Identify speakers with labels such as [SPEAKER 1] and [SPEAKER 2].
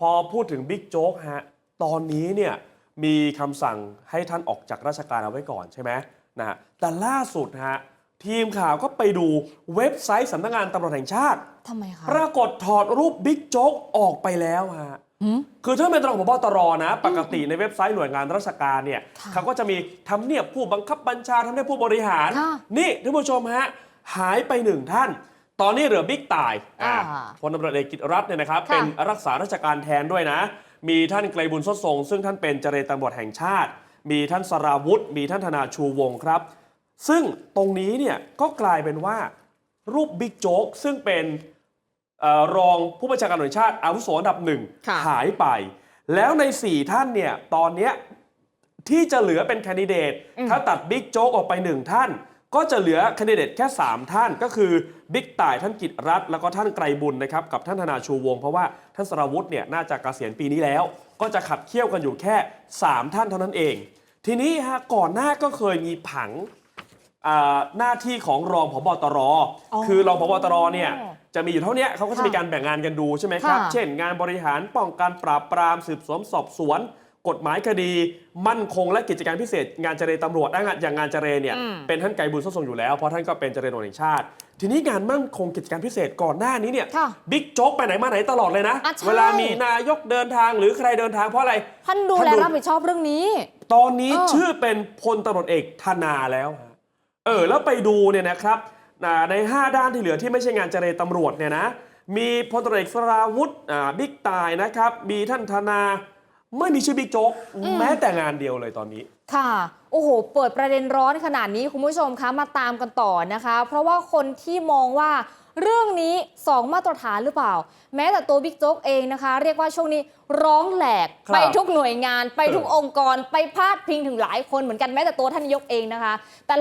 [SPEAKER 1] พอพูดถึงบิ๊กโจ๊กฮะตอนนี้เนี่ยมีคำสั่งให้ท่านออกจากราชการเอาไว้ก่อนใช่ไหมนะฮะแต่ล่าสุดฮะทีมข่าวก็ไปดูเว็บไซต์สำนักงานตำรวจแห่งชาติ
[SPEAKER 2] ทำไมคะ
[SPEAKER 1] ปรากฏถอดรูปบิ๊กโจ๊กออกไปแล้วฮะ
[SPEAKER 2] หืม
[SPEAKER 1] คือถ้าเป็นรองผบตรนะ ปกติในเว็บไซต์หน่วยงานราชการเนี่ย
[SPEAKER 2] ค่ะ
[SPEAKER 1] เขาก็จะมีทำเนียบผู้บังคับบัญชาทำเนียบผู้บริหาร
[SPEAKER 2] ค่ะ
[SPEAKER 1] นี่ท่านผู้ชมฮะหายไปหนึ่งท่าน ตอนนี้เหลือบิ๊กตายอ่า
[SPEAKER 2] อ่า
[SPEAKER 1] พลตำรวจเอกกิตรัตน์เนี่ยนะครับ
[SPEAKER 2] ค่ะ
[SPEAKER 1] เป็นรักษาราชการแทนด้วยนะ มีท่านไกลบุญสดทรง ซึ่งท่านเป็นเจรตำรวจแห่งชาติ มีท่านสราวุธ มีท่านธนาชูวงศ์ครับ ซึ่งตรงนี้เนี่ยก็กลายเป็นว่ารูปบิ๊กโจ๊กซึ่งเป็นเอ่อรองผู้บัญชาการตำรวจแห่งชาติอาวุโสอันดับหนึ่ง
[SPEAKER 2] ค่ะ
[SPEAKER 1] หายไป แล้วใน 4 ท่านเนี่ยตอนเนี้ย ที่จะเหลือเป็นแคนดิเดต ถ้าตัดบิ๊กโจ๊กออกไป1ท่าน ก็จะเหลือแคนดิเดตแค่ 3 ท่านก็คือบิ๊กต่ายท่านกิตรัตน์แล้วก็ท่านไกรบุญนะครับกับท่านธนาชูวงศ์เพราะว่าท่านสราวุธเนี่ยน่าจะเกษียณปีนี้แล้ว ก็จะขับเคี่ยวกันอยู่แค่ 3 ท่านเท่านั้นเอง ทีนี้ฮะก่อนหน้าก็เคยมีผังอ่าหน้าที่ของรองผบตร
[SPEAKER 2] อ๋อ
[SPEAKER 1] คือรองผบตรเนี่ยจะมีอยู่เท่าเนี้ยเขาก็จะ
[SPEAKER 2] ค่ะ
[SPEAKER 1] มีการแบ่งงานกันดูใช่ไหมครับ
[SPEAKER 2] ค่ะ
[SPEAKER 1] เช่นงานบริหารป้องกันปราบปรามสืบสวนสอบสวน กฎหมายคดีมั่นคงและกิจการพิเศษ งานเจรตำรวจอะงานอย่างงานเจรเนี่ย
[SPEAKER 2] อืม
[SPEAKER 1] เป็นท่านไกรบุญสดทรงอยู่แล้วเพราะท่านก็เป็นเจรตำรวจแห่งชาติ ทีนี้งานมั่นคงกิจการพิเศษก่อนหน้านี้เนี่ย
[SPEAKER 2] ค่ะ
[SPEAKER 1] บิ๊กโจ๊กไปไหนมาไหนตลอดเลยนะ
[SPEAKER 2] อะใช่
[SPEAKER 1] เวลามีนายกเดินทางหรือใครเดินทางเพราะอะไร
[SPEAKER 2] ท่านดู
[SPEAKER 1] ท่าน
[SPEAKER 2] แล
[SPEAKER 1] ดู
[SPEAKER 2] รับผิดชอบเรื่องนี้
[SPEAKER 1] ตอนนี้
[SPEAKER 2] เออ
[SPEAKER 1] ชื่อเป็นพลตำรวจเอกธนาแล้วฮะเออแล้วไปดูเนี่ยนะครับอ่าใน 5 ด้านที่เหลือที่ไม่ใช่งานเจรตำรวจเนี่ยนะมีพลตำรวจเอกสราวุธอ่าบิ๊กตายนะครับมีท่านธนา ไม่มีชื่อบิ๊กโจ๊กแม้แต่งานเดียวเลยตอนนี้
[SPEAKER 2] ค่ะ โอ้โห เปิดประเด็นร้อนขนาดนี้คุณผู้ชมคะมาตามกันต่อนะคะ เพราะว่าคนที่มองว่าเรื่องนี้สองมาตรฐานหรือเปล่า แม้แต่ตัวบิ๊กโจ๊กเองนะคะ เรียกว่าช่วงนี้ร้องแหลก
[SPEAKER 1] ครับ
[SPEAKER 2] ไปทุกหน่วยงาน ไปทุก
[SPEAKER 1] เออ
[SPEAKER 2] องค์กร ไปพาดพิงถึงหลายคนเหมือนกันแม้แต่ตัวท่านนายกเองนะคะแต่